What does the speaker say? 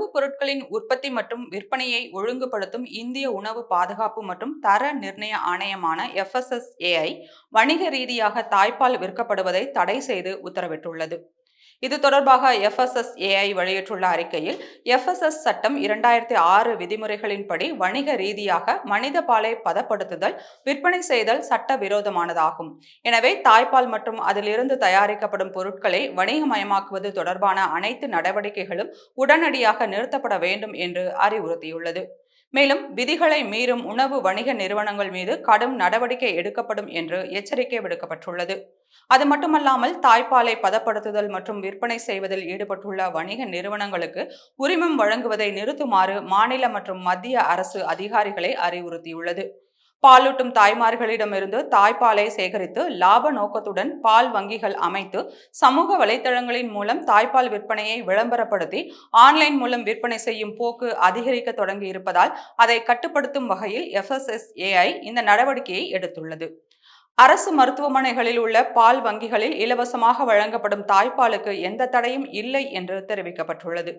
உணவுப் பொருட்களின் உற்பத்தி மற்றும் விற்பனையை ஒழுங்குபடுத்தும் இந்திய உணவு பாதுகாப்பு மற்றும் தர நிர்ணய ஆணையமான எஃப்எஸ்எஸ்ஏஐ வணிக ரீதியாக தாய்ப்பால் விற்கப்படுவதை தடை செய்து உத்தரவிட்டுள்ளது. இது தொடர்பாக எஃப்எஸ்எஸ்ஏஐ வெளியிட்டுள்ள அறிக்கையில் எஃப்எஸ்எஸ் சட்டம் இரண்டாயிரத்தி ஆறு விதிமுறைகளின்படி வணிக ரீதியாக மனித பாலை பதப்படுத்துதல் விற்பனை செய்தல் சட்ட விரோதமானதாகும் எனவே தாய்ப்பால் மற்றும் அதிலிருந்து தயாரிக்கப்படும் பொருட்களை வணிகமயமாக்குவது தொடர்பான அனைத்து நடவடிக்கைகளும் உடனடியாக நிறுத்தப்பட வேண்டும் என்று அறிவுறுத்தியுள்ளது. மேலும் விதிகளை மீறும் உணவு வணிக நிறுவனங்கள் மீது கடும் நடவடிக்கை எடுக்கப்படும் என்று எச்சரிக்கை விடுக்கப்பட்டுள்ளது. அது மட்டுமல்லாமல் தாய்ப்பாலை பதப்படுத்துதல் மற்றும் விற்பனை செய்வதில் ஈடுபட்டுள்ள வணிக நிறுவனங்களுக்கு உரிமம் வழங்குவதை நிறுத்துமாறு மாநில மற்றும் மத்திய அரசு அதிகாரிகளை அறிவுறுத்தியுள்ளது. பாலூட்டும் தாய்மார்களிடமிருந்து தாய்ப்பாலை சேகரித்து லாப நோக்கத்துடன் பால் வங்கிகள் அமைத்து சமூக வலைதளங்களின் மூலம் தாய்ப்பால் விற்பனையை விளம்பரப்படுத்தி ஆன்லைன் மூலம் விற்பனை செய்யும் போக்கு அதிகரிக்க தொடங்கி இருப்பதால் அதை கட்டுப்படுத்தும் வகையில் எஃப்எஸ்எஸ்ஏஐ இந்த நடவடிக்கையை எடுத்துள்ளது. அரசு மருத்துவமனைகளில் உள்ள பால் வங்கிகளில் இலவசமாக வழங்கப்படும் தாய்ப்பாலுக்கு எந்த தடையும் இல்லை என்று தெரிவிக்கப்பட்டுள்ளது.